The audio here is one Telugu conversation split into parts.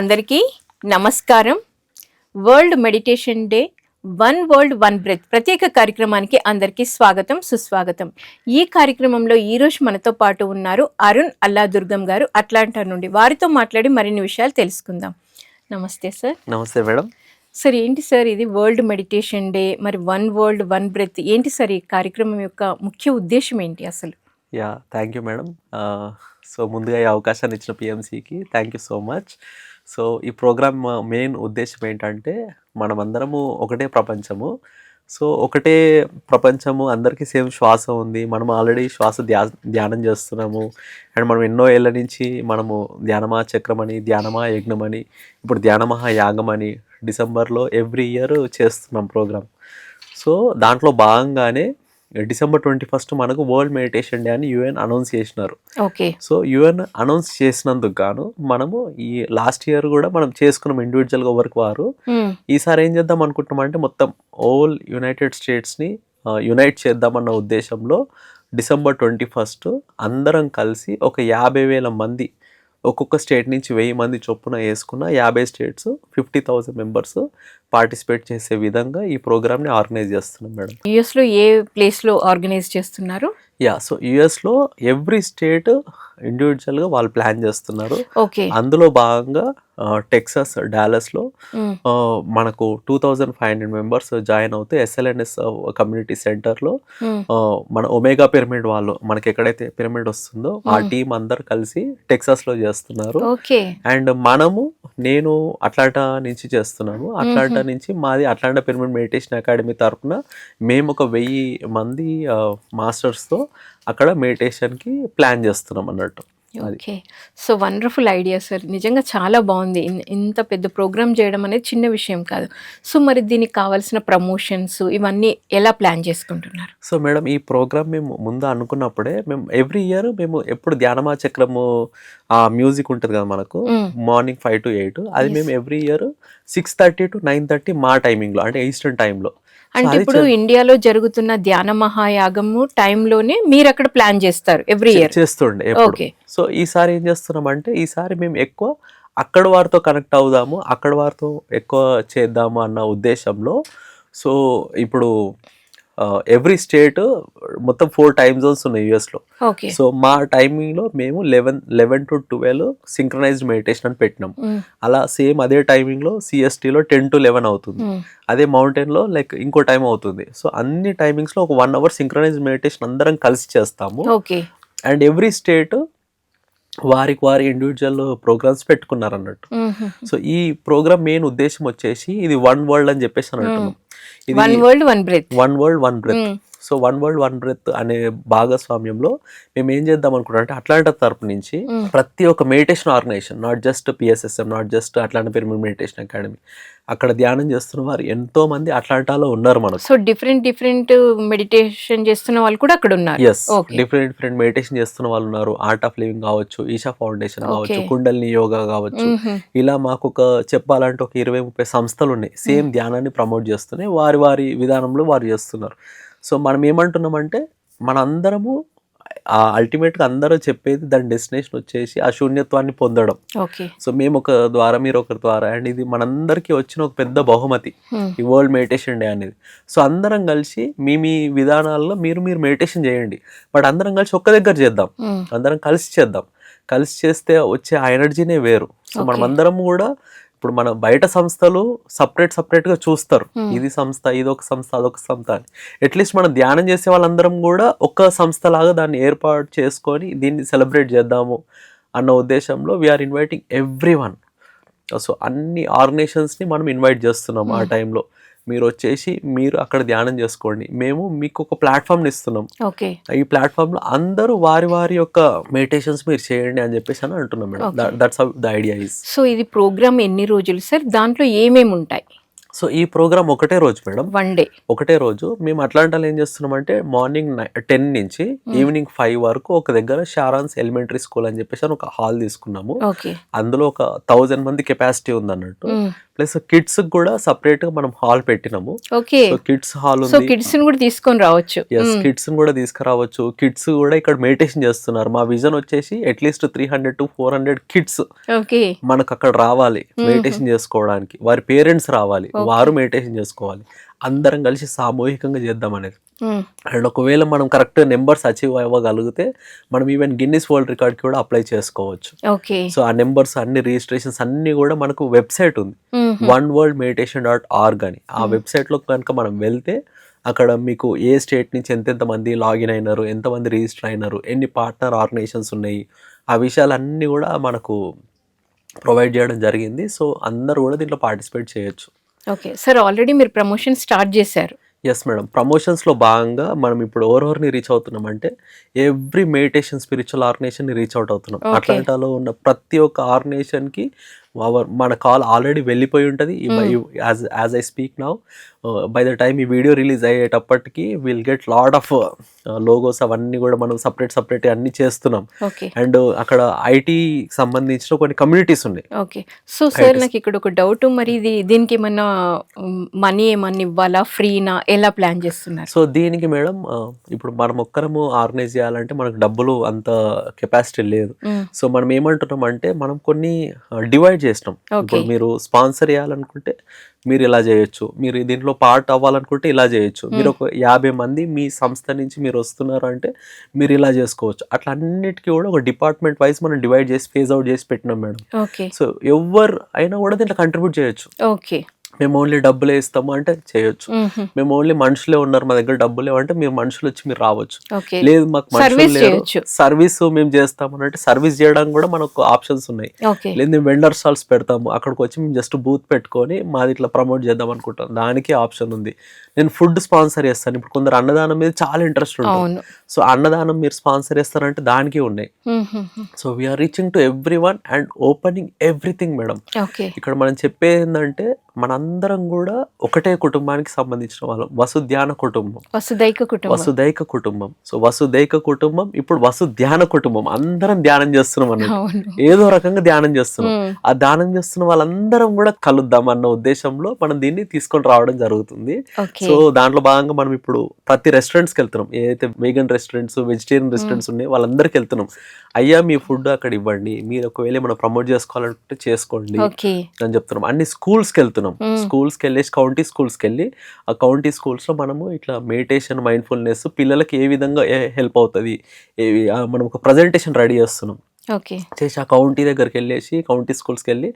అందరికీ నమస్కారం. World meditation day one world one breath ప్రత్యేక కార్యక్రమానికి అందరికీ స్వాగతం సుస్వాగతం. ఈ కార్యక్రమంలో ఈ రోజు మనతో పాటు ఉన్నారు అరుణ్ అల్లా దుర్గం గారు అట్లాంటా నుండి. వారితో మాట్లాడి మరిన్ని విషయాలు తెలుసుకుందాం. నమస్తే సార్. నమస్తే మేడం. సార్ ఏంటి సార్ ఇది వరల్డ్ మెడిటేషన్ డే మరి వన్ వరల్డ్ వన్ బ్రెత్ ఏంటి సార్ ఈ కార్యక్రమం యొక్క ముఖ్య ఉద్దేశం ఏంటి అసలు? Yeah thank you madam. So ముందుగా ఈ అవకాశాన్ని ఇచ్చిన పిఎంసికి thank you so much so ఈ ప్రోగ్రామ్ మెయిన్ ఉద్దేశం ఏంటంటే మనమందరము ఒకటే ప్రపంచము. సో ఒకటే ప్రపంచము అందరికీ సేమ్ శ్వాస ఉంది. మనం ఆల్రెడీ శ్వాస ధ్యా ధ్యానం చేస్తున్నాము. అండ్ మనం ఎన్నో ఏళ్ళ నుంచి మనము ధ్యానమా చక్రమని ధ్యానమా యజ్ఞమని ఇప్పుడు ధ్యానమహా యాగమని డిసెంబర్లో ఎవ్రీ ఇయర్ చేస్తున్నాం ప్రోగ్రామ్. సో దాంట్లో భాగంగానే డిసెంబర్ ట్వంటీ ఫస్ట్ మనకు వరల్డ్ మెడిటేషన్ డే అని యుఎన్ అనౌన్స్ చేసినారు. ఓకే. సో యుఎన్ అనౌన్స్ చేసినందుకు గాను మనము ఈ లాస్ట్ ఇయర్ కూడా మనం చేసుకున్నాం ఇండివిజువల్గా వర్క్ వారు. ఈసారి ఏం చేద్దాం అనుకుంటున్నాం అంటే మొత్తం ఓల్ యునైటెడ్ స్టేట్స్ని యునైట్ చేద్దామన్న ఉద్దేశంలో డిసెంబర్ ట్వంటీ ఫస్ట్ అందరం కలిసి ఒక యాభై వేల మంది ఒక్కొక్క స్టేట్ నుంచి వెయ్యి మంది చొప్పున వేసుకున్న యాభై states fifty thousand members participate చేసే విధంగా ఈ ప్రోగ్రామ్ని ఆర్గనైజ్ చేస్తున్నాం మేడం. యుఎస్లో ఏ ప్లేస్లో ఆర్గనైజ్ చేస్తున్నారు? యా సో యుఎస్లో ఎవ్రీ స్టేట్ ఇండివిజువల్గా వాళ్ళు ప్లాన్ చేస్తున్నారు. ఓకే. అందులో భాగంగా టెక్సాస్ డాలస్లో మనకు two thousand five hundred members join అవుతే ఎస్ఎల్ఎన్ఎస్ కమ్యూనిటీ సెంటర్లో. మన ఒమేగా పిరమిడ్ వాళ్ళు మనకి ఎక్కడైతే పిరమిడ్ వస్తుందో ఆ. టీం అందరు కలిసి టెక్సాస్లో చేస్తున్నారు. అండ్ మనము నేను అట్లాంటా నుంచి చేస్తున్నాము. అట్లాంటా నుంచి మాది అట్లాంటా పిరమిడ్ మెడిటేషన్ అకాడమీ తరఫున మేము ఒక వెయ్యి మంది మాస్టర్స్తో అక్కడ మెడిటేషన్కి ప్లాన్ చేస్తున్నాం అన్నట్టు. Okay. So wonderful idea sir. నిజంగా చాలా బాగుంది. ఇంత పెద్ద ప్రోగ్రామ్ చేయడం అనేది చిన్న విషయం కాదు. సో మరి దీనికి కావాల్సిన ప్రమోషన్స్ ఇవన్నీ ఎలా ప్లాన్ చేసుకుంటున్నారు? సో మేడం ఈ ప్రోగ్రామ్ మేము ముందు అనుకున్నప్పుడే మేము ఎవ్రీ ఇయర్ మేము ఎప్పుడు ధ్యానమా చక్రము ఆ మ్యూజిక్ ఉంటుంది కదా మనకు. Morning five to eight. అది. మేము every year six thirty to nine thirty మా టైమింగ్లో అంటే ఈస్టర్న్ టైంలో అంటే ఇప్పుడు ఇండియాలో జరుగుతున్న ధ్యాన మహాయాగము టైంలోనే మీరు అక్కడ ప్లాన్ చేస్తారు ఎవ్రీ ఇయర్ చేస్తుండే ఓకే సో ఈసారి ఏం చేస్తున్నాం అంటే ఈసారి మేము ఎక్కువ అక్కడ వారితో కనెక్ట్ అవుదాము అక్కడ వారితో ఎక్కువ చేద్దాము అన్న ఉద్దేశంలో సో ఇప్పుడు ఎవ్రీ స్టేట్ మొత్తం ఫోర్ టైమ్ జోన్స్ ఉన్నాయి యుఎస్లో సో మా టైమింగ్లో మేము eleven eleven to twelve synchronised meditation అని పెట్టినాం. అలా సేమ్ అదే టైమింగ్లో సిఎస్టీలో టెన్ టు లెవెన్ అవుతుంది. అదే మౌంటైన్లో లైక్ ఇంకో టైం అవుతుంది. సో అన్ని టైమింగ్స్లో ఒక వన్ అవర్ సింక్రనైజ్డ్ మెడిటేషన్ అందరం కలిసి చేస్తాము. ఓకే అండ్ ఎవ్రీ స్టేట్ వారికి వారి ఇండివిజువల్ ప్రోగ్రామ్స్ పెట్టుకున్నారు అన్నట్టు సో ఈ ప్రోగ్రామ్ మెయిన్ ఉద్దేశం వచ్చేసి ఇది వన్ వరల్డ్ అని చెప్పేసి అని అంటున్నాం. One world one breath. One world one breath. So one world one breath అనే భాగస్వామ్యంలో మేము ఏం చేద్దాం అనుకుంటాం అంటే అట్లాంటా తరపు నుంచి. ప్రతి ఒక్క meditation organisation not just PSSM not just అట్లాంటి పిరమిడ్ మెడిటేషన్ అకాడమీ అక్కడ ధ్యానం చేస్తున్న వారు ఎంతో మంది అట్లాంటాలో ఉన్నారు మనకు. సో డిఫరెంట్ డిఫరెంట్ మెడిటేషన్ చేస్తున్న వాళ్ళు కూడా అక్కడ ఉన్నారు. ఎస్. డిఫరెంట్ డిఫరెంట్ మెడిటేషన్ చేస్తున్న వాళ్ళు ఉన్నారు. ఆర్ట్ ఆఫ్ లివింగ్ కావచ్చు ఈషా ఫౌండేషన్ కావచ్చు. కుండల్ని యోగా కావచ్చు. ఇలా మాకు ఒక చెప్పాలంటే ఒక ఇరవై ముప్పై సంస్థలు ఉన్నాయి. సేమ్ ధ్యానాన్ని ప్రమోట్ చేస్తున్నాయి. వారి వారి విధానంలో వారు చేస్తున్నారు. సో మనం ఏమంటున్నామంటే మనందరము అల్టిమేట్గా అందరూ చెప్పేది దాని డెస్టినేషన్ వచ్చేసి ఆ శూన్యత్వాన్ని పొందడం. ఓకే సో మేము ఒక ద్వారా మీరు ఒకరి ద్వారా అండ్ ఇది మనందరికీ వచ్చిన ఒక పెద్ద బహుమతి. ఈ వరల్డ్ మెడిటేషన్ డే అనేది. సో అందరం కలిసి మీ మీ విధానాల్లో మీరు మీరు మెడిటేషన్ చేయండి. బట్ అందరం కలిసి ఒక్క దగ్గర చేద్దాం. అందరం కలిసి చేద్దాం. కలిసి చేస్తే వచ్చే ఆ ఎనర్జీనే వేరు. సో. మనం అందరం కూడా ఇప్పుడు మన బయట సంస్థలు సపరేట్ సపరేట్గా చూస్తారు Hmm. ఇది సంస్థ ఇది ఒక సంస్థ అదొక సంస్థ అని అట్లీస్ట్ మనం ధ్యానం చేసే వాళ్ళందరం కూడా ఒక సంస్థ లాగా దాన్ని ఏర్పాటు చేసుకొని దీన్ని సెలబ్రేట్ చేద్దాము అన్న ఉద్దేశంలో we are inviting everyone so అన్ని ఆర్గనైజేషన్స్ని మనం ఇన్వైట్ చేస్తున్నాం ఆ Hmm. టైంలో మీరు వచ్చేసి మీరు అక్కడ ధ్యానం చేసుకోండి. మేము మీకు ఒక ప్లాట్ఫామ్ ఇస్తున్నాం. ఓకే. ఈ ప్లాట్ఫామ్లో అందరూ వారి వారి యొక్క మెడిటేషన్స్ మీరు చేయండి అని చెప్పేసి అని అంటున్నాం madam. That's the idea is so ఇది ప్రోగ్రామ్ ఎన్ని రోజులు సార్? దాంట్లో ఏమేమి ఉంటాయి? సో ఈ ప్రోగ్రామ్ ఒకటే రోజు మేడం. One day. ఒకటే రోజు. మేము అట్లాంటాలో ఏం చేస్తున్నామంటే మార్నింగ్ టెన్ నుంచి ఈవినింగ్ ఫైవ్ వరకు ఒక దగ్గర షారాన్స్ ఎలిమెంటరీ స్కూల్ అని చెప్పేసి ఒక హాల్ తీసుకున్నాము. ఓకే. అందులో ఒక థౌజండ్ మంది కెపాసిటీ ఉంది అన్నట్టు ప్లస్ కిడ్స్ కూడా సపరేట్గా మనం హాల్ పెట్టినాము. Okay. So kids hall so ఉంది. కిడ్స్ని కూడా తీసుకొని రావచ్చు. ఎస్. కిడ్స్ కూడా తీసుకురావచ్చు. కిడ్స్ కూడా ఇక్కడ మెడిటేషన్ చేస్తున్నారు. మా విజన్ వచ్చేసి at least three hundred to four hundred kids okay. మనకు అక్కడ రావాలి మెడిటేషన్ చేసుకోవడానికి. వారి పేరెంట్స్ రావాలి. వారు మెడిటేషన్ చేసుకోవాలి. అందరం కలిసి సామూహికంగా చేద్దాం అనేది. అండ్ ఒకవేళ మనం కరెక్ట్ నెంబర్స్ అచీవ్ అవ్వగలిగితే మనం ఈవెన్ గిన్నిస్ వరల్డ్ రికార్డ్ కూడా అప్లై చేసుకోవచ్చు. సో ఆ నెంబర్స్ అన్ని రిజిస్ట్రేషన్స్ అన్ని కూడా మనకు వెబ్సైట్ ఉంది. One world meditation dot org అని. ఆ. వెబ్సైట్లో కనుక మనం వెళ్తే అక్కడ మీకు ఏ స్టేట్ నుంచి ఎంతెంత మంది లాగిన్ అయినారు ఎంతమంది రిజిస్టర్ అయినారు ఎన్ని పార్ట్నర్ ఆర్గనైజేషన్స్ ఉన్నాయి ఆ విషయాలన్నీ కూడా మనకు ప్రొవైడ్ చేయడం జరిగింది. సో అందరూ కూడా దీంట్లో పార్టిసిపేట్ చేయొచ్చు. ఓకే. సార్ ఆల్రెడీ మీరు ప్రమోషన్ స్టార్ట్ చేశారు. ఎస్ మేడం ప్రమోషన్స్లో భాగంగా మనం ఇప్పుడు ఎవరెవరిని రీచ్ అవుతున్నాం. అంటే ఎవ్రీ మెడిటేషన్ స్పిరిచువల్ ఆర్గనైజేషన్ని రీచ్ అవుట్ అవుతున్నాం. అట్లాంటాలో ఉన్న ప్రతి ఒక్క ఆర్గనైజేషన్కి మన కాల్ ఆల్రెడీ వెళ్ళిపోయి ఉంటుంది. As as I speak now by the time ఈ వీడియో రిలీజ్ అయ్యేటప్పటికి will get lot of logos అవన్నీ కూడా మనం సపరేట్ సపరేట్ అన్ని చేస్తున్నాం. అండ్ అక్కడ ఐటీ సంబంధించిన కొన్ని కమ్యూనిటీస్ ఉన్నాయి. Okay so sir. నాకు ఇక్కడ ఒక డౌట్ మరి ఇది దీనికి ఏమన్నా మనీ ఏమన్నా ఇవ్వాలా? ఫ్రీనా ఎలా ప్లాన్ చేస్తున్నారు? సో దీనికి మేడం ఆ, ఇప్పుడు మనం ఒక్కరము ఆర్గనైజ్ చేయాలంటే మనకు డబ్బులు అంత కెపాసిటీ లేదు. సో మనం ఏమంటున్నాం అంటే మనం కొన్ని డివైడ్ చేసినాం. Okay. ఇప్పుడు మీరు స్పాన్సర్ చేయాలనుకుంటే మీరు ఇలా చేయొచ్చు. మీరు దీంట్లో పార్ట్ అవ్వాలనుకుంటే ఇలా చేయొచ్చు. మీరు ఒక యాభై మంది మీ సంస్థ నుంచి మీరు వస్తున్నారు అంటే మీరు ఇలా చేసుకోవచ్చు. అట్లా అన్నిటికీ కూడా ఒక డిపార్ట్మెంట్ వైజ్ మనం డివైడ్ చేసి ఫేజ్ అవుట్ చేసి పెట్టినాం మేడం. ఓకే. సో ఎవరు అయినా కూడా దీంట్లో కంట్రిబ్యూట్ చేయొచ్చు. ఓకే. మేము ఓన్లీ డబ్బులే ఇస్తాము అంటే చేయొచ్చు. మ్మ్. ఓన్లీ మనుషులే ఉన్నారు మా దగ్గర డబ్బులు లేవంటే మీరు మనుషులు వచ్చి మీరు రావచ్చు. లేదు మాకు మనుషులు లేరు. చేయొచ్చు. సర్వీస్ మేము చేస్తామని అంటే సర్వీస్ చేయడానికి కూడా మనకు ఆప్షన్స్ ఉన్నాయి. లేదు మేము వెండర్ స్టాల్స్ పెడతాము. అక్కడికి వచ్చి మేము జస్ట్ బూత్ పెట్టుకొని మాది ఇట్లా ప్రమోట్ చేద్దాం అనుకుంటాం. దానికి ఆప్షన్ ఉంది. నేను ఫుడ్ స్పాన్సర్ చేస్తాను. ఇప్పుడు కొందరు అన్నదానం మీద చాలా ఇంట్రెస్ట్ ఉంటుంది. సో అన్నదానం మీరు స్పాన్సర్ చేస్తారంటే దానికి ఉన్నాయి. So we are reaching to every one and opening everything madam ఇక్కడ మనం చెప్పేది ఏంటంటే మనందరం కూడా ఒకటే కుటుంబానికి సంబంధించిన వాళ్ళం. వసుధ్యాన కుటుంబం. వసుదైక కుటుంబం. వసుదైక కుటుంబం. సో వసుదైక కుటుంబం ఇప్పుడు వసు ధ్యాన కుటుంబం. అందరం ధ్యానం చేస్తున్నాం అన్నట్టు. అవును. ఏదో రకంగా ధ్యానం చేస్తున్నాం. ఆ ధ్యానం చేస్తున్న వాళ్ళందరం కూడా కలుద్దాం అన్న ఉద్దేశంలో మనం దీన్ని తీసుకొని రావడం జరుగుతుంది. సో దాంట్లో భాగంగా మనం ఇప్పుడు ప్రతి రెస్టారెంట్స్కి వెళ్తున్నాం. ఏదైతే వెగన్ రెస్టారెంట్స్ వెజిటేరియన్ రెస్టారెంట్స్ ఉన్నాయి వాళ్ళందరికీ వెళ్తున్నాం. అయ్యా మీ ఫుడ్ అక్కడ ఇవ్వండి. మీరు ఒకవేళ మనం ప్రమోట్ చేసుకోవాలంటే చేసుకోండి అని చెప్తున్నాం. అన్ని స్కూల్స్కి వెళ్తున్నాం. మ్మ్. స్కూల్స్కి వెళ్ళేసి కౌంటీ స్కూల్స్కి వెళ్ళి ఆ కౌంటీ స్కూల్స్లో మనము ఇట్లా మెడిటేషన్ మైండ్ఫుల్నెస్ పిల్లలకి ఏ విధంగా హెల్ప్ అవుతుంది మనం ఒక ప్రజెంటేషన్ రెడీ చేస్తున్నాం. ఓకే. చేసి ఆ కౌంటీ దగ్గరికి వెళ్ళేసి కౌంటీ స్కూల్స్కి వెళ్ళి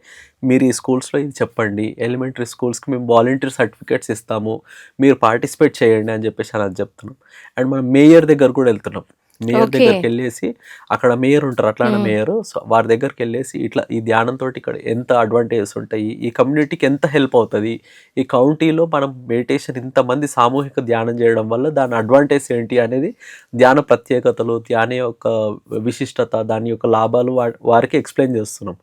మీరు ఈ స్కూల్స్లో ఇది చెప్పండి ఎలిమెంటరీ స్కూల్స్కి మేము వాలంటీర్ సర్టిఫికేట్స్ ఇస్తాము మీరు పార్టిసిపేట్ చేయండి అని చెప్పేసి అని అది చెప్తున్నాం. అండ్ మనం మేయర్ దగ్గర కూడా వెళ్తున్నాం. మేయర్. దగ్గరికి వెళ్ళేసి అక్కడ మేయర్ ఉంటారు అట్లానే. మేయర్ సో వారి దగ్గరికి వెళ్ళేసి ఇట్లా ఈ ధ్యానంతో ఇక్కడ ఎంత అడ్వాంటేజెస్ ఉంటాయి ఈ కమ్యూనిటీకి ఎంత హెల్ప్ అవుతుంది ఈ కౌంటీలో మనం మెడిటేషన్ ఇంతమంది సామూహిక ధ్యానం చేయడం వల్ల దాని అడ్వాంటేజ్ ఏంటి అనేది ధ్యాన ప్రత్యేకతలు ధ్యాన యొక్క విశిష్టత దాని యొక్క లాభాలు వా- వారికి ఎక్స్ప్లెయిన్ చేస్తున్నాం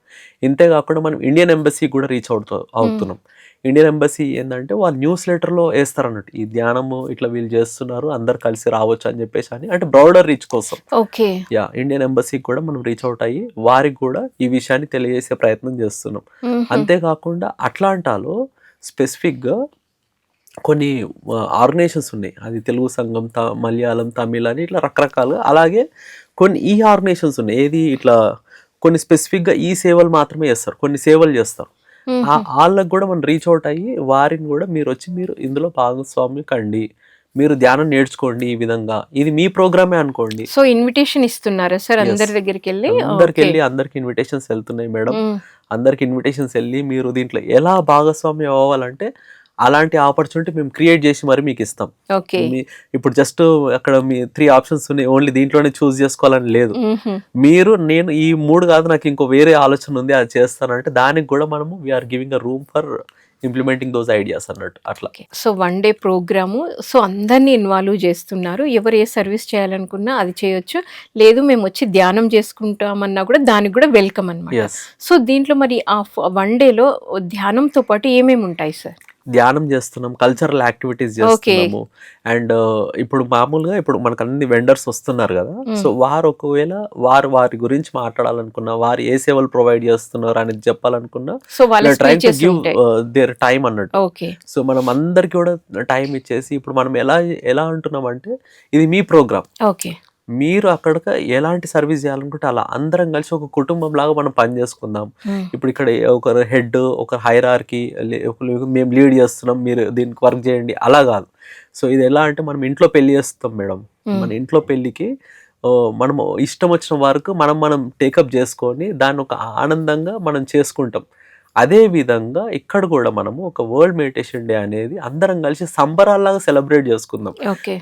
ఇంతే కాకుండా మనం ఇండియన్ ఎంబసీ కూడా రీచ్ అవుతూ అవుతున్నాం ఇండియన్ ఎంబసీ ఏంటంటే వాళ్ళు న్యూస్ లెటర్లో వేస్తారు అన్నట్టు ఈ ధ్యానము ఇట్లా వీళ్ళు చేస్తున్నారు అందరు కలిసి రావచ్చు అని చెప్పేసి అని. అంటే బ్రౌడర్ రీచ్ కోసం. ఓకే. యా ఇండియన్ ఎంబసీకి కూడా మనం రీచ్ అవుట్ అయ్యి వారికి కూడా ఈ విషయాన్ని తెలియజేసే ప్రయత్నం చేస్తున్నాం. అంతేకాకుండా అట్లాంటాలో స్పెసిఫిక్గా కొన్ని ఆర్గనైజేషన్స్ ఉన్నాయి. అది తెలుగు సంఘం త మలయాళం తమిళ్ అని ఇట్లా రకరకాలుగా. అలాగే కొన్ని ఈ ఆర్గనైజేషన్స్ ఉన్నాయి. ఏది ఇట్లా కొన్ని స్పెసిఫిక్గా ఈ సేవలు మాత్రమే చేస్తారు. కొన్ని సేవలు చేస్తారు. ఆ వాళ్ళకి కూడా మనం రీచ్ అవుట్ అయ్యి వారిని కూడా మీరు వచ్చి మీరు ఇందులో భాగస్వామి కండి మీరు ధ్యానం నేర్చుకోండి ఈ విధంగా ఇది మీ ప్రోగ్రామే అనుకోండి సో ఇన్విటేషన్ ఇస్తున్నారా సార్. అందరి దగ్గరికి వెళ్ళి అందరికి. వెళ్ళి అందరికి ఇన్విటేషన్స్ వెళ్తున్నాయి మేడం. అందరికి ఇన్విటేషన్స్ వెళ్ళి మీరు దీంట్లో ఎలా భాగస్వామ్యం అవ్వాలంటే అలాంటి ఆపర్చునిటీ మేము క్రియేట్ చేసి మరి మీకు ఇస్తాం. ఇప్పుడు జస్ట్ అక్కడ మీ త్రీ ఆప్షన్స్ ఉన్నాయి. ఓన్లీ దీంట్లోనే చూస్ చేసుకోవాలని లేదు. మీరు నేను ఈ మూడు కాదు నాకు ఇంకో వేరే ఆలోచన ఉంది అది చేస్తానంటే దానికి కూడా మనము we are giving a room for implementing those ideas అన్నట్టు. అట్లా. So one day programme so అందరినీ ఇన్వాల్వ్ చేస్తున్నారు. ఎవరు ఏ సర్వీస్ చేయాలనుకున్నా అది చేయొచ్చు. లేదు మేము వచ్చి ధ్యానం చేసుకుంటామన్నా కూడా దానికి కూడా వెల్కమ్ అనమాట సో దీంట్లో మరి ఆ వన్ డేలో ధ్యానంతో పాటు ఏమేమి ఉంటాయి సార్ ధ్యానం చేస్తున్నాం కల్చరల్ యాక్టివిటీస్ చేస్తున్నాము. అండ్ ఇప్పుడు మామూలుగా ఇప్పుడు మనకు అన్ని వెండర్స్ వస్తున్నారు కదా. సో వారు ఒకవేళ వారు వారి గురించి మాట్లాడాలనుకున్నా వారు ఏ సేవలు ప్రొవైడ్ చేస్తున్నారు అనేది చెప్పాలనుకున్నా సో వాళ్ళ trying to give their time అన్నట్టు. సో మనం అందరికి కూడా టైం ఇచ్చేసి ఇప్పుడు మనం ఎలా ఎలా అంటున్నాం అంటే ఇది మీ ప్రోగ్రామ్ ఓకే మీరు అక్కడ ఎలాంటి సర్వీస్ చేయాలనుకుంటే అలా అందరం కలిసి ఒక కుటుంబం లాగా మనం పని చేసుకుందాం. ఇప్పుడు ఇక్కడ ఒకరు హెడ్ ఒక హైరార్కి మేము లీడ్ చేస్తున్నాం మీరు దీనికి వర్క్ చేయండి అలా కాదు సో ఇది ఎలా అంటే మనం ఇంట్లో పెళ్ళి చేస్తాం మేడం. మన ఇంట్లో పెళ్ళికి మనం ఇష్టం వచ్చిన వరకు మనం మనం టేకప్ చేసుకొని దాన్ని ఒక ఆనందంగా మనం చేసుకుంటాం అదే విధంగా ఇక్కడ కూడా మనము ఒక వరల్డ్ మెడిటేషన్ డే అనేది అందరం కలిసి సంబరాల్లాగా సెలబ్రేట్ చేసుకుందాం.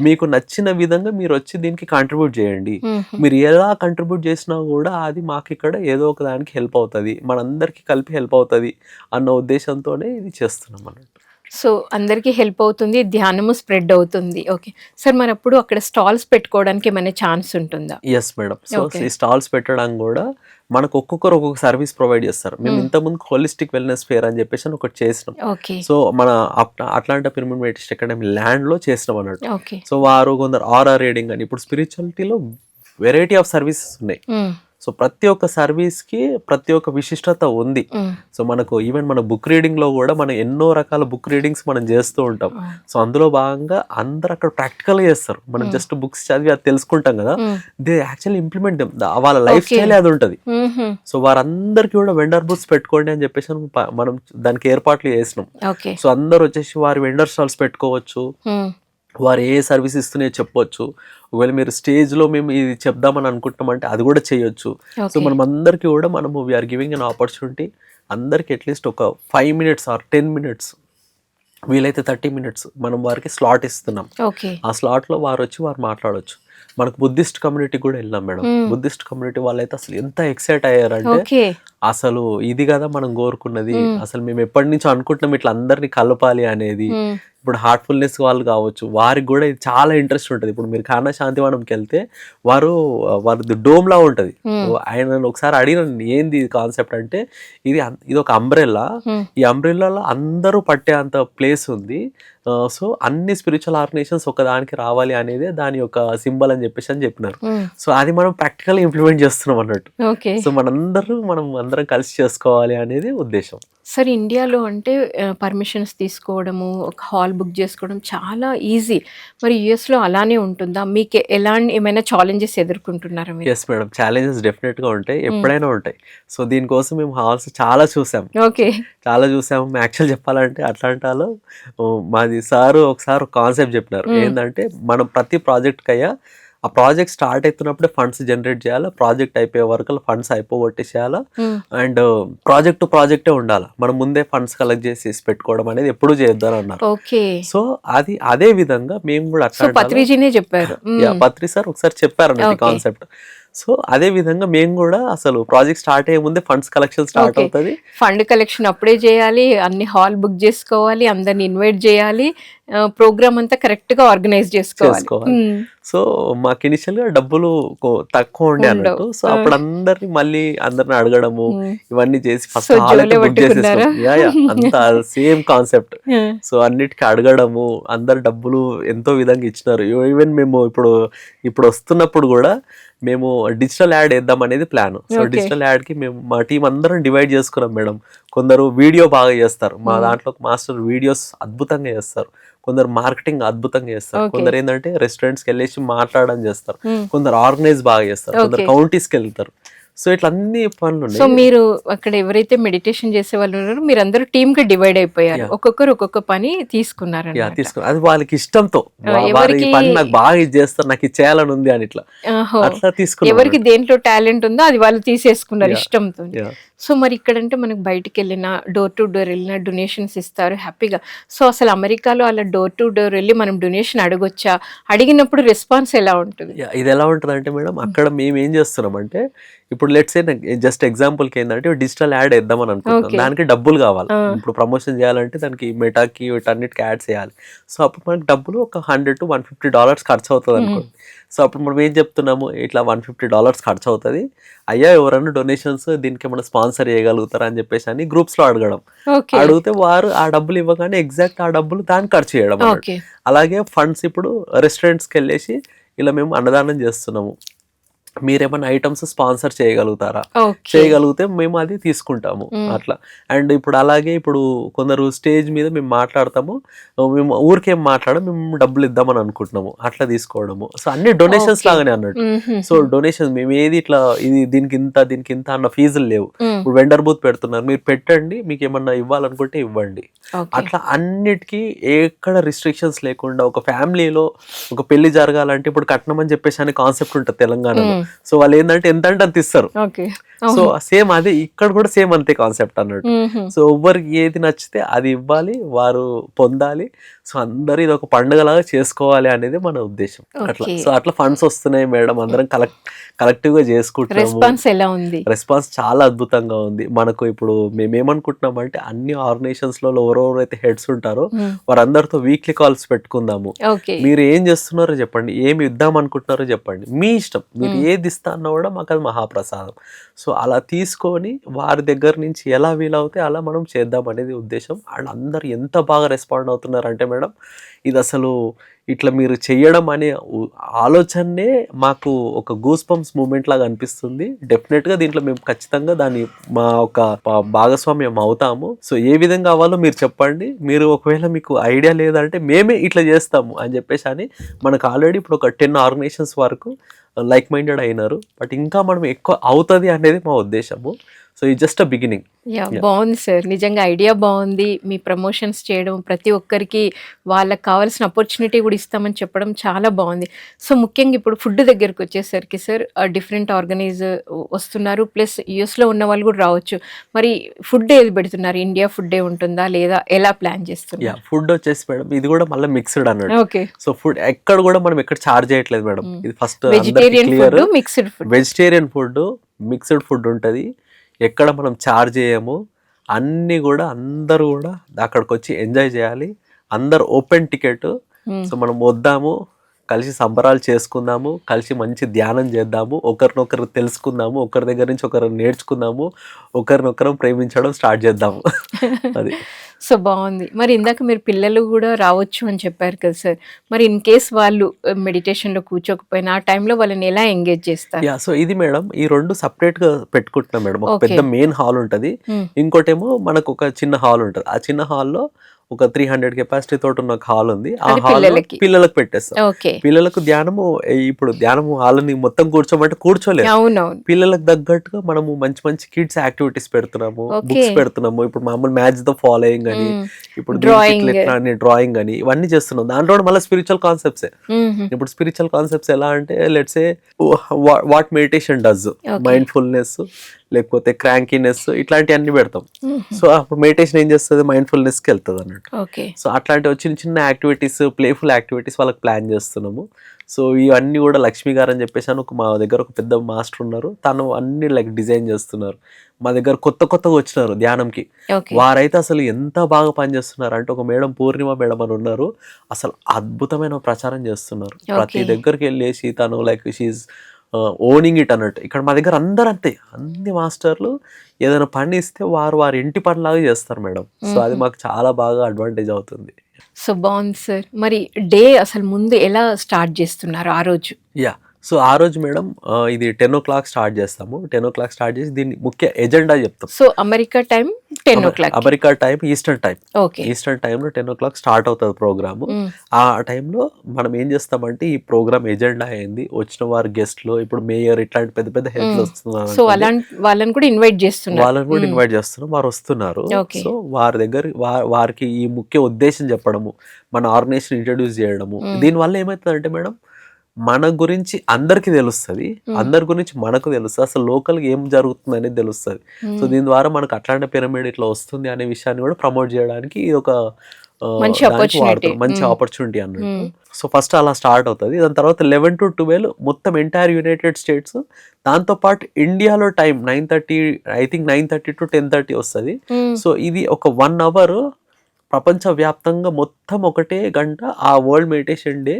మీకు నచ్చిన విధంగా మీరు వచ్చి దీనికి కాంట్రిబ్యూట్ చేయండి. మీరు ఎలా కంట్రిబ్యూట్ చేసినా కూడా అది మాకు ఇక్కడ ఏదో ఒక దానికి హెల్ప్ అవుతుంది. మనందరికీ కలిపి హెల్ప్ అవుతుంది అన్న ఉద్దేశంతోనే ఇది చేస్తున్నాం అన్నట్టు సో అందరికీ హెల్ప్ అవుతుంది ధ్యానము స్ప్రెడ్ అవుతుంది. ఓకే. సార్ మరి అప్పుడు అక్కడ స్టాల్స్ పెట్టుకోవడానికి ఏమైనా ఛాన్స్ ఉంటుందా? Yes madam so. ఈ స్టాల్స్ పెట్టడం కూడా మనకు ఒక్కొక్కరు ఒక్కొక్క సర్వీస్ ప్రొవైడ్ చేస్తారు. మేము Hmm. ఇంతకుముందు హోలిస్టిక్ వెల్నెస్ ఫేర్ అని చెప్పేసి అని ఒకటి చేసినాం. సో మన అట్లాంటా పిరమిడ్ మెడిటేషన్ అకాడమీ ల్యాండ్లో చేసినాం అన్నట్టు. సో వారు కొందరు ఆరా రీడింగ్ అని. ఇప్పుడు స్పిరిచువాలిటీలో వెరైటీ ఆఫ్ సర్వీసెస్ ఉన్నాయి. Hmm. సో ప్రతి ఒక్క సర్వీస్కి ప్రతి ఒక్క విశిష్టత ఉంది. సో మనకు ఈవెన్ మన బుక్ రీడింగ్లో కూడా మనం ఎన్నో రకాల బుక్ రీడింగ్స్ మనం చేస్తూ ఉంటాం. సో అందులో భాగంగా అందరు అక్కడ ప్రాక్టికల్ చేస్తారు మనం. జస్ట్ బుక్స్ చదివి అది తెలుసుకుంటాం కదా. దే యాక్చువల్లీ ఇంప్లిమెంట్ వాళ్ళ లైఫ్. స్టైల్ అది ఉంటుంది. సో వారందరికీ కూడా వెండర్ బుక్స్ పెట్టుకోండి అని చెప్పేసి మనం దానికి ఏర్పాట్లు చేసినాం సో అందరు వచ్చేసి వారి వెండర్ స్టాల్స్ పెట్టుకోవచ్చు. వారు ఏ సర్వీస్ ఇస్తున్నాయో చెప్పొచ్చు. ఒకవేళ మీరు stage లో మేము ఇది చెప్దామని అనుకుంటామంటే అది కూడా చేయొచ్చు. సో మనం అందరికీ కూడా మనము we are giving an opportunity అందరికి అట్లీస్ట్ ఒక five minutes or ten minutes వీలైతే థర్టీ మినిట్స్ మనం వారికి స్లాట్ ఇస్తున్నాం. ఆ స్లాట్లో వారు వచ్చి వారు మాట్లాడొచ్చు. మనకు బుద్ధిస్ట్ కమ్యూనిటీ కూడా వెళ్ళాం మేడం. బుద్ధిస్ట్ కమ్యూనిటీ వాళ్ళైతే అసలు ఎంత ఎక్సైట్ అయ్యారంటే అసలు ఇది కదా మనం కోరుకున్నది. అసలు మేము ఎప్పటి నుంచో అనుకుంటున్నాం ఇట్లా అందరినీ కలపాలి అనేది. ఇప్పుడు హార్ట్ఫుల్నెస్ వాళ్ళు కావచ్చు వారికి కూడా ఇది చాలా ఇంట్రెస్ట్ ఉంటుంది. ఇప్పుడు మీరు కానా శాంతివనంకి వెళ్తే వారు వారి డోమ్ లా ఉంటుంది. ఆయన ఒకసారి అడిగిన ఏంది కాన్సెప్ట్ అంటే ఇది ఇది ఒక అంబ్రెల్లా. ఈ అంబ్రెల్లాలో అందరూ పట్టే అంత ప్లేస్ ఉంది. సో అన్ని స్పిరిచువల్ ఆర్గనైజేషన్స్ ఒకదానికి రావాలి అనేది దాని యొక్క సింబల్ అని చెప్పేసి అని చెప్పినారు. సో అది మనం ప్రాక్టికల్ ఇంప్లిమెంట్ చేస్తున్నాం అన్నట్టు. ఓకే. సో మనందరూ మనం అందరం కలిసి చేసుకోవాలి అనేది ఉద్దేశం. సార్ ఇండియాలో అంటే పర్మిషన్స్ తీసుకోవడము ఒక హాల్ బుక్ చేసుకోవడం చాలా ఈజీ. మరి యుఎస్లో అలానే ఉంటుందా? మీకు ఎలాంటి ఏమైనా ఛాలెంజెస్ ఎదుర్కొంటున్నారా మీరు? ఎస్ మేడం ఛాలెంజెస్ డెఫినెట్గా ఉంటాయి. ఎప్పుడైనా ఉంటాయి. సో దీనికోసం మేము హాల్స్ చాలా చూసాం. ఓకే. చాలా చూసాము యాక్చువల్ చెప్పాలంటే అట్లాంటాలో మాది సారు ఒకసారి ఒక కాన్సెప్ట్ చెప్పినారు. Mm. ఏంటంటే మనం ప్రతి ప్రాజెక్ట్ అయ్యా ఆ ప్రాజెక్ట్ స్టార్ట్ అవుతున్నప్పుడే ఫండ్స్ జనరేట్ చేయాలి? ప్రాజెక్ట్ అయిపోయే వరకు ఫండ్స్ అయిపోగొట్టేసేయాలా? అండ్ ప్రాజెక్ట్ టు ప్రాజెక్టే ఉండాలి? మనం ముందే ఫండ్స్ కలెక్ట్ చేసి పెట్టుకోవడం అనేది ఎప్పుడు చేద్దాం అన్నారు. సో అది అదే విధంగా మేము కూడా సో అట్లాంటాలో- పత్రిజీనే చెప్పారు. పత్రి సార్ ఒకసారి చెప్పారు అన్నట్టు Okay. కాన్సెప్ట్. సో అదే విధంగా మేము కూడా అసలు ప్రాజెక్ట్ స్టార్ట్ అయ్యే ముందే ఫండ్స్ కలెక్షన్ స్టార్ట్. అవుతుంది. ఫండ్ కలెక్షన్ అప్పుడే చేయాలి అన్ని హాల్ బుక్ చేసుకోవాలి అందరిని ఇన్వైట్ చేయాలి ప్రోగ్రామ్ అంతా కరెక్ట్గా ఆర్గనైజ్ చేసుకోవాలి. సో మాకు ఇనిషియల్గా డబ్బులు తక్కువ ఉండే. అన్నట్టు సో అప్పుడు అందరిని మళ్ళీ అందరిని అడగడము. ఇవన్నీ చేసి ఫస్ట్ బుక్ అంతా సేమ్ కాన్సెప్ట్. సో అన్నిటికీ అడగడము అందరు డబ్బులు ఎంతో విధంగా ఇచ్చినారు ఈవెన్ మేము ఇప్పుడు ఇప్పుడు వస్తున్నప్పుడు కూడా మేము డిజిటల్ యాడ్ వేద్దాం అనేది ప్లాన్ సో. డిజిటల్ యాడ్కి మేము మా టీం అందరం డివైడ్ చేసుకున్నాం మేడం కొందరు వీడియో బాగా చేస్తారు మా. దాంట్లో మాస్టర్ వీడియోస్ అద్భుతంగా చేస్తారు కొందరు మార్కెటింగ్ అద్భుతంగా చేస్తారు. కొందరు ఏంటంటే రెస్టారెంట్స్కి వెళ్ళేసి మాట్లాడడం చేస్తారు. కొందరు ఆర్గనైజ్ బాగా చేస్తారు కొందరు. కౌంటీస్కి వెళ్తారు సో ఇట్లా అన్ని పనులు సో మీరు అక్కడ ఎవరైతే మెడిటేషన్ చేసే వాళ్ళు ఉన్నారో మీరు అందరూ టీమ్గా డివైడ్ అయిపోయారు. ఒక్కొక్కరు ఒక్కొక్క పని తీసుకున్నారు యా తీసుకుని అది వాళ్ళకి ఇష్టంతో. వారు పని నాకు బాగా ఇది చేస్తారు నాకు ఇది చేయాలని ఉంది అని ఇట్లా. అట్లా తీసుకున్నాం ఎవరికి దేంట్లో టాలెంట్ ఉందో అది వాళ్ళు తీసేసుకున్నారు. ఇష్టంతో. సో మరి ఇక్కడంటే మనకు బయటికి వెళ్ళిన డోర్ టు డోర్ వెళ్ళిన డొనేషన్స్ ఇస్తారు హ్యాపీగా సో అసలు అమెరికాలో అలా డోర్ టు డోర్ వెళ్ళి మనం డొనేషన్ అడగొచ్చా? అడిగినప్పుడు రెస్పాన్స్ ఎలా ఉంటుంది? ఇది ఎలా ఉంటుంది అంటే మేడం అక్కడ మేము ఏం చేస్తున్నాం అంటే ఇప్పుడు ఇప్పుడు లెట్స్ జస్ట్ ఎగ్జాంపుల్కి ఏంటంటే డిజిటల్ యాడ్ వేద్దామని Okay. దానికి డబ్బులు కావాలి. ఇప్పుడు ప్రమోషన్ చేయాలంటే దానికి మెటాకి వీటన్నిటికి యాడ్స్ చేయాలి సో అప్పుడు మనకి డబ్బులు ఒక hundred to one fifty dollars ఖర్చు అవుతుంది అనుకోండి. సో అప్పుడు మనం ఏం చెప్తున్నాము? ఇట్లా వన్ ఫిఫ్టీ డాలర్స్ ఖర్చు అవుతుంది. అయ్యా ఎవరైనా డొనేషన్స్ దీనికి ఏమైనా స్పాన్సర్ చేయగలుగుతారా అని చెప్పేసి అని గ్రూప్స్లో అడగడం. అడిగితే వారు ఆ డబ్బులు ఇవ్వగానే ఎగ్జాక్ట్ ఆ డబ్బులు దానికి ఖర్చు చేయడం అలాగే ఫండ్స్ ఇప్పుడు రెస్టారెంట్స్కి వెళ్ళేసి ఇలా మేము అన్నదానం చేస్తున్నాము. మీరేమైనా ఐటమ్స్ స్పాన్సర్ చేయగలుగుతారా? చేయగలిగితే మేము అది తీసుకుంటాము. మ్మ్. అట్లా. అండ్ ఇప్పుడు అలాగే ఇప్పుడు కొందరు స్టేజ్ మీద మేము మాట్లాడతాము. మేము ఊరికేం మాట్లాడడం మేము డబ్బులు ఇద్దామని అనుకుంటున్నాము. అట్లా తీసుకోవడము. సో అన్ని డొనేషన్స్. లాగానే అన్నట్టు. మ్మ్. సో డొనేషన్స్ మేము ఏది ఇట్లా ఇది దీనికి ఇంత దీనికి ఇంత అన్న ఫీజులు లేవు. మ్మ్. ఇప్పుడు వెండర్ బూత్ పెడుతున్నారు. మీరు పెట్టండి. మీకు ఏమన్నా ఇవ్వాలనుకుంటే ఇవ్వండి. అట్లా అన్నిటికీ ఎక్కడ రిస్ట్రిక్షన్స్ లేకుండా ఒక ఫ్యామిలీలో ఒక పెళ్ళి జరగాలంటే ఇప్పుడు కట్నం అని చెప్పేసి అనే కాన్సెప్ట్ ఉంటుంది తెలంగాణలో. సో వాళ్ళు ఏంటంటే ఎంత అంటే అంత ఇస్తారు. సో సేమ్ అదే ఇక్కడ కూడా సేమ్ అంతే కాన్సెప్ట్ అన్నట్టు. సో ఎవరికి ఏది నచ్చితే అది ఇవ్వాలి వారు పొందాలి. సో అందరూ ఇది ఒక పండుగలాగా చేసుకోవాలి అనేది మన ఉద్దేశం. అట్లా. సో అట్లా ఫండ్స్ వస్తున్నాయి మేడం. అందరం కలెక్ట్ కలెక్టివ్గా చేసుకుంటున్నాము. రెస్పాన్స్ ఎలా ఉంది? రెస్పాన్స్ చాలా అద్భుతంగా ఉంది. మనకు ఇప్పుడు మేము ఏమనుకుంటున్నామంటే అన్ని ఆర్గనైజేషన్స్లో ఎవరెవరైతే హెడ్స్ ఉంటారో. వారందరితో వీక్లీ కాల్స్ పెట్టుకుందాము. మీరు ఏం చేస్తున్నారో చెప్పండి. ఏమి ఇద్దాం అనుకుంటున్నారో చెప్పండి. మీ ఇష్టం. మీరు. ఏది ఇస్తా అన్నా కూడా మాకు అది మహాప్రసాదం. సో అలా తీసుకొని వారి దగ్గర నుంచి ఎలా వీలవుతే అలా మనం చేద్దాం అనేది ఉద్దేశం. అండ్ అందరు ఎంత బాగా రెస్పాండ్ అవుతున్నారు అంటే మేడం ఇది అసలు ఇట్లా మీరు చేయడం అనే ఆలోచనే మాకు ఒక గూస్ పంప్స్ మూమెంట్ లాగా అనిపిస్తుంది. డెఫినెట్గా దీంట్లో మేము ఖచ్చితంగా దాన్ని మా ఒక భాగస్వామ్యం అవుతాము. సో ఏ విధంగా అవ్వాలో మీరు చెప్పండి. మీరు ఒకవేళ మీకు ఐడియా లేదంటే మేమే ఇట్లా చేస్తాము అని చెప్పేసి అని మనకు ఆల్రెడీ ఇప్పుడు ఒక టెన్ ఆర్గనైజేషన్స్ వరకు లైక్ మైండెడ్ అయినారు. బట్ ఇంకా మనం ఎక్కువ అవుతుంది అనేది మా ఉద్దేశము. సో ఇది జస్ట్ అ బిగినింగ్ యా. బాగుంది సార్. నిజంగా ఐడియా బాగుంది. మీ ప్రమోషన్స్ చేయడం ప్రతి ఒక్కరికి వాళ్ళకి కావాల్సిన ఆపర్చునిటీ కూడా ఇస్తామని చెప్పడం చాలా బాగుంది. సో ముఖ్యంగా ఇప్పుడు ఫుడ్ దగ్గరికి వచ్చేసరికి సార్ డిఫరెంట్ ఆర్గనైజ్ వస్తున్నారు. ప్లస్లో ఉన్న వాళ్ళు కూడా రావచ్చు. మరి ఫుడ్ ఏది పెడుతున్నారు? ఇండియా ఫుడ్ ఏ ఉంటుందా? లేదా ఎలా ప్లాన్ చేస్తున్నారు? ఫుడ్ వచ్చేసి మేడం ఇది కూడా మళ్ళీ మిక్స్డ్ అన్నట్టు. ఓకే సో ఫుడ్ ఎక్కడ కూడా మనం ఎక్కడ చార్జ్ చేయట్లేదు మేడం. Mm. ఇది first vegetarian food mixed food vegetarian food mixed food ఉంటుంది. ఎక్కడ మనం చార్జ్ చేయము అన్నీ కూడా అందరూ కూడా అక్కడికి వచ్చి ఎంజాయ్ చేయాలి. అందరు ఓపెన్ టికెట్ సో మనం వద్దాము కలిసి సంబరాలు చేసుకుందాము కలిసి మంచి ధ్యానం చేద్దాము ఒకరినొకరు తెలుసుకుందాము ఒకరి దగ్గర నుంచి ఒకరు నేర్చుకుందాము ఒకరినొకరం ప్రేమించడం స్టార్ట్ చేద్దాము. అది. సో బాగుంది. మరి ఇందాక మీరు పిల్లలు కూడా రావచ్చు అని చెప్పారు కదా సార్. మరి ఇన్ కేస్ వాళ్ళు మెడిటేషన్లో కూర్చోకపోయినా ఆ టైంలో వాళ్ళని ఎలా ఎంగేజ్ చేస్తారు? యా సో ఇది మేడం ఈ రెండు సపరేట్గా పెట్టుకుంటున్నాం మేడం. ఒక. పెద్ద మెయిన్ హాల్ ఉంటది. ఇంకోటేమో మనకు ఒక చిన్న హాల్ ఉంటది. ఆ చిన్న హాల్లో ఒక త్రీ హండ్రెడ్ కెపాసిటీ తోటి ఉన్న ఒక హాల్ ఉంది ఆ హాల్ పిల్లలకి. పెట్టేస్తాం పిల్లలకు ధ్యానము ఇప్పుడు ధ్యానము హాల్ని మొత్తం కూర్చోమంటే కూర్చోలేదు పిల్లలకు తగ్గట్టుగా మనము మంచి మంచి కిడ్స్ యాక్టివిటీస్ పెడుతున్నాము. బుక్స్ పెడుతున్నాము ఇప్పుడు మామూలు మ్యాచ్ ద ఫాలోయింగ్ అని. ఇప్పుడు. అని డ్రాయింగ్ అని ఇవన్నీ చేస్తున్నాం దాంట్లో మళ్ళీ స్పిరిచువల్ కాన్సెప్ట్స్. ఇప్పుడు స్పిరిచువల్ కాన్సెప్ట్స్ ఎలా అంటే let's a what meditation does Okay. Mindfulness లేకపోతే క్రాంకీనెస్ ఇట్లాంటివన్నీ పెడతాం. సో అప్పుడు మెడిటేషన్ ఏం చేస్తుంది? మైండ్ఫుల్నెస్కి వెళ్తుంది అన్నట్టు. సో అట్లాంటి చిన్న చిన్న యాక్టివిటీస్ ప్లేఫుల్ యాక్టివిటీస్ వాళ్ళకి ప్లాన్ చేస్తున్నాము. సో ఇవన్నీ కూడా లక్ష్మి గారు అని చెప్పేసి అని ఒక మా దగ్గర ఒక పెద్ద మాస్టర్ ఉన్నారు. తను అన్ని లైక్ డిజైన్ చేస్తున్నారు. మా దగ్గర కొత్త కొత్తగా వచ్చినారు ధ్యానంకి. వారైతే అసలు ఎంత బాగా పనిచేస్తున్నారు అంటే ఒక మేడం పూర్ణిమ మేడం అని ఉన్నారు. అసలు అద్భుతమైన ప్రచారం చేస్తున్నారు. ప్రతి. దగ్గరికి వెళ్ళేసి తను లైక్ షీఈ్ ఓనింగ్ ఇట్ అన్నట్టు. ఇక్కడ మా దగ్గర అందరు అంతే. అన్ని మాస్టర్లు ఏదైనా పని ఇస్తే వారు వారి ఇంటి పనిలాగా చేస్తారు మేడం. సో అది. మాకు చాలా బాగా అడ్వాంటేజ్ అవుతుంది. సో బాగుంది సార్. మరి డే అసలు ముందు ఎలా స్టార్ట్ చేస్తున్నారు ఆ రోజు? యా. సో ఆ రోజు మేడం ఇది టెన్ ఓ క్లాక్ స్టార్ట్ చేస్తాము టెన్ ఓ క్లాక్ స్టార్ట్ చేసి దీన్ని ముఖ్య ఎజెండా చెప్తాం so America time ten o'clock America time eastern time okay eastern టైంలో టెన్ ఓ క్లాక్ స్టార్ట్ అవుతుంది ప్రోగ్రాము. ఆ టైంలో మనం ఏం చేస్తామంటే ఈ ప్రోగ్రామ్ ఎజెండా అయింది వచ్చిన వారు గెస్ట్లు ఇప్పుడు మేయర్ ఇట్లాంటి పెద్ద పెద్ద మ్మ్. వస్తున్నారు సో. అలాంటి వాళ్ళని కూడా ఇన్వైట్ చేస్తున్నారు వాళ్ళని కూడా. ఇన్వైట్ చేస్తున్నాం వారు వస్తున్నారు. సో వారి దగ్గర వారికి ఈ ముఖ్య ఉద్దేశం చెప్పడము మన ఆర్గనైజేషన్ ఇంట్రడ్యూస్ చేయడము మ్మ్. దీనివల్ల ఏమవుతుందంటే మేడం మన గురించి అందరికి తెలుస్తుంది. అందరి గురించి మనకు తెలుస్తుంది అసలు లోకల్ ఏం జరుగుతుంది అనేది తెలుస్తుంది సో. దీని ద్వారా మనకు అట్లాంటి పిరమిడ్ ఇట్లా వస్తుంది అనే విషయాన్ని కూడా ప్రమోట్ చేయడానికి ఇది ఒక మంచి. ఆపర్చునిటీ అన్నట్టు. సో ఫస్ట్ అలా స్టార్ట్ అవుతుంది దాని తర్వాత లెవెన్ టు ట్వెల్వ్ మొత్తం ఎంటైర్ యునైటెడ్ స్టేట్స్ దాంతోపాటు ఇండియాలో time nine thirty I think nine thirty to ten thirty వస్తుంది. సో ఇది ఒక వన్ అవర్ ప్రపంచవ్యాప్తంగా మొత్తం ఒకటే గంట ఆ వరల్డ్ మెడిటేషన్ డే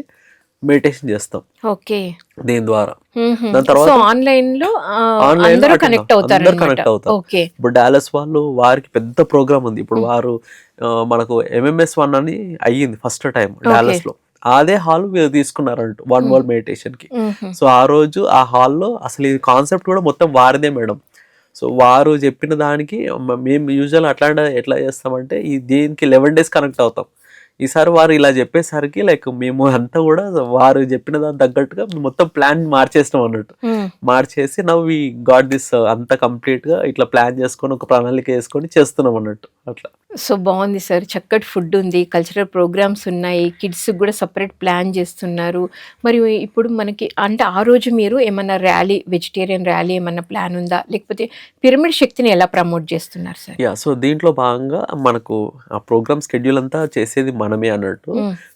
మెడిటేషన్ చేస్తాం. ఓకే. దీని ద్వారా. దాని తర్వాత ఆన్లైన్లో ఆ, Online లో కనెక్ట్ అవుతారు connect అవుతారు. ఓకే. ఇప్పుడు డాలస్ వాళ్ళు వారికి పెద్ద ప్రోగ్రామ్ ఉంది. ఇప్పుడు వారు మనకు ఎంఎంఎస్ వన్ అని అయ్యింది ఫస్ట్ టైం డాలస్లో అదే హాల్ వీరు తీసుకున్నారంట వన్ వరల్డ్ మెడిటేషన్కి. సో ఆ రోజు ఆ హాల్లో అసలు ఈ కాన్సెప్ట్ కూడా మొత్తం వారిదే మేడం. సో వారు చెప్పిన దానికి మేము యూజువల్ అట్లాంటి ఎట్లా చేస్తామంటే ఈ దీనికి లెవెన్ డేస్ కనెక్ట్ అవుతాం. ఈసారి వారు ఇలా చెప్పేసరికి లైక్ మేము అంతా కూడా వారు చెప్పిన దానికి తగ్గట్టుగా మొత్తం ప్లాన్ మార్చేస్తాం అన్నట్టు. మ్మ్. మార్చేసి నవ్వు వి గాట్ దిస్ అంత కంప్లీట్గా ఇట్లా ప్లాన్ చేసుకొని ఒక ప్రణాళిక వేసుకొని చేస్తున్నాం అన్నట్టు. అట్లా. సో బాగుంది సార్. చక్కటి ఫుడ్ ఉంది కల్చరల్ ప్రోగ్రామ్స్ ఉన్నాయి కిడ్స్ కూడా సపరేట్ ప్లాన్ చేస్తున్నారు. మరియు ఇప్పుడు మనకి అంటే ఆ రోజు మీరు ఏమన్నా ర్యాలీ వెజిటేరియన్ ర్యాలీ ఏమన్నా ప్లాన్ ఉందా? లేకపోతే పిరమిడ్ శక్తిని ఎలా ప్రమోట్ చేస్తున్నారు సార్? యా సో దీంట్లో భాగంగా మనకు ఆ ప్రోగ్రామ్ స్కెడ్యూల్ అంతా చేసేది మనమే అన్నట్టు.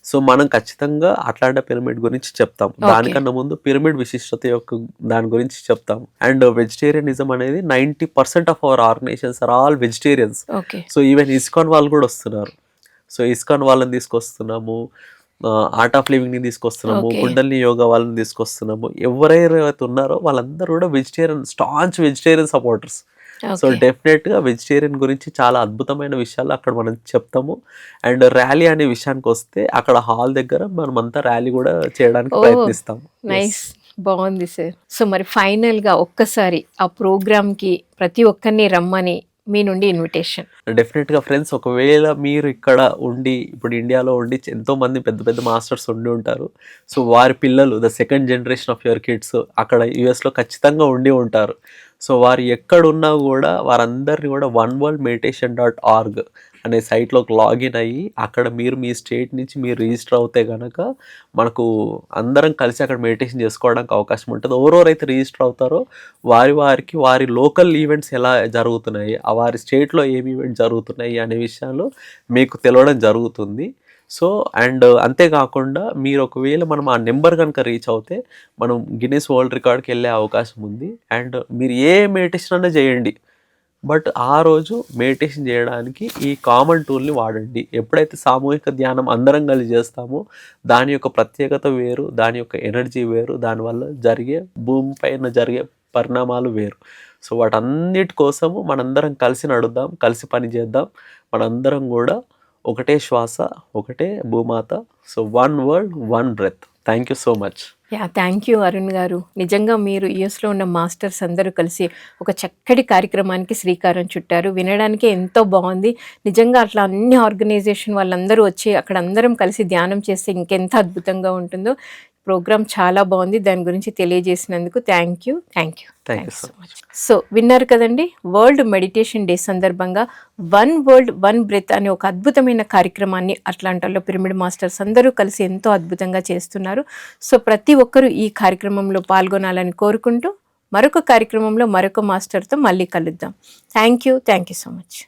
సో మనం ఖచ్చితంగా అట్లాంటా పిరమిడ్ గురించి చెప్తాం. దానికన్నా ముందు పిరమిడ్ విశిష్టత యొక్క దాని గురించి చెప్తాం. అండ్ వెజిటేరియనిజం అనేది ninety percent of our organisations are all vegetarians so even ISKCON వాళ్ళు కూడా వస్తున్నారు. సో ఇస్కాన్ వాళ్ళని తీసుకొస్తున్నాము. ఆర్ట్ ఆఫ్ లివింగ్ని తీసుకొస్తున్నాము. కుండల్ని యోగా వాళ్ళని తీసుకొస్తున్నాము. ఎవరైతే ఉన్నారో వాళ్ళందరూ కూడా vegetarian staunch vegetarian supporters so okay. డెఫినెట్గా వెజిటేరియన్ గురించి చాలా అద్భుతమైన విషయాలు అక్కడ మనం చెప్తాము. అండ్ ర్యాలీ అనే విషయానికి వస్తే అక్కడ హాల్ దగ్గర మనం అంతా ర్యాలీ కూడా చేయడానికి Oh, ప్రయత్నిస్తాం నైస్. బాగుంది సార్. సో మరి ఫైనల్గా ఒక్కసారి ఆ ప్రోగ్రామ్కి ప్రతి ఒక్కరిని రమ్మని మీ నుండి ఇన్విటేషన్ డెఫినెట్గా ఫ్రెండ్స్ ఒకవేళ మీరు ఇక్కడ ఉండి ఇప్పుడు ఇండియాలో ఉండి ఎంతో మంది పెద్ద పెద్ద మాస్టర్స్ ఉండి ఉంటారు. సో వారి పిల్లలు the second generation of your kids అక్కడ యుఎస్లో ఖచ్చితంగా ఉండి ఉంటారు. సో వారు ఎక్కడున్నా కూడా వారందరినీ కూడా one world meditation dot org అనే సైట్లోకి లాగిన్ అయ్యి అక్కడ మీరు మీ స్టేట్ నుంచి మీరు రిజిస్టర్ అవుతే కనుక మనకు అందరం కలిసి అక్కడ మెడిటేషన్ చేసుకోవడానికి అవకాశం ఉంటుంది. ఎవరెవరైతే రిజిస్టర్ అవుతారో వారి వారికి వారి లోకల్ ఈవెంట్స్ ఎలా జరుగుతున్నాయి ఆ వారి స్టేట్లో ఏమి ఈవెంట్స్ జరుగుతున్నాయి అనే విషయాలు మీకు తెలవడం జరుగుతుంది. సో అండ్ అంతేకాకుండా మీరు ఒకవేళ మనం ఆ నెంబర్ కనుక రీచ్ అవుతే మనం గిన్నెస్ వరల్డ్ రికార్డ్కి వెళ్ళే అవకాశం ఉంది. అండ్ మీరు ఏ మెడిటేషన్ అన్నా చేయండి. బట్ ఆ రోజు మెడిటేషన్ చేయడానికి ఈ కామన్ టూల్ని వాడండి. ఎప్పుడైతే సామూహిక ధ్యానం అందరం కలిసి చేస్తామో దాని యొక్క ప్రత్యేకత వేరు దాని యొక్క ఎనర్జీ వేరు దానివల్ల జరిగే భూమి పైన జరిగే పరిణామాలు వేరు. సో వాటన్నిటి కోసము మనందరం కలిసి నడుద్దాం కలిసి పని చేద్దాం. మనందరం కూడా ఒకటే శ్వాస ఒకటే భూమాత. So one world one breath. Thank you so much. Yeah thank you Arun garu. నిజంగా మీరు యుఎస్లో ఉన్న మాస్టర్స్ అందరూ కలిసి ఒక చక్కటి కార్యక్రమానికి శ్రీకారం చుట్టారు. వినడానికి ఎంతో బాగుంది. నిజంగా అట్లా అన్ని ఆర్గనైజేషన్ వాళ్ళందరూ వచ్చి అక్కడ అందరం కలిసి ధ్యానం చేస్తే ఇంకెంత అద్భుతంగా ఉంటుందో. ప్రోగ్రామ్ చాలా బాగుంది. దాని గురించి తెలియజేసినందుకు thank you. Thank you. Thank so much so విన్నారు కదండి? వరల్డ్ మెడిటేషన్ డే సందర్భంగా వన్ వరల్డ్ వన్ బ్రెత్ అనే ఒక అద్భుతమైన కార్యక్రమాన్ని అట్లాంటాలో పిరమిడ్ మాస్టర్స్ అందరూ కలిసి ఎంతో అద్భుతంగా చేస్తున్నారు. సో ప్రతి ఒక్కరూ ఈ కార్యక్రమంలో పాల్గొనాలని కోరుకుంటూ మరొక కార్యక్రమంలో మరొక మాస్టర్తో మళ్ళీ కలుద్దాం. Thank you thank you so much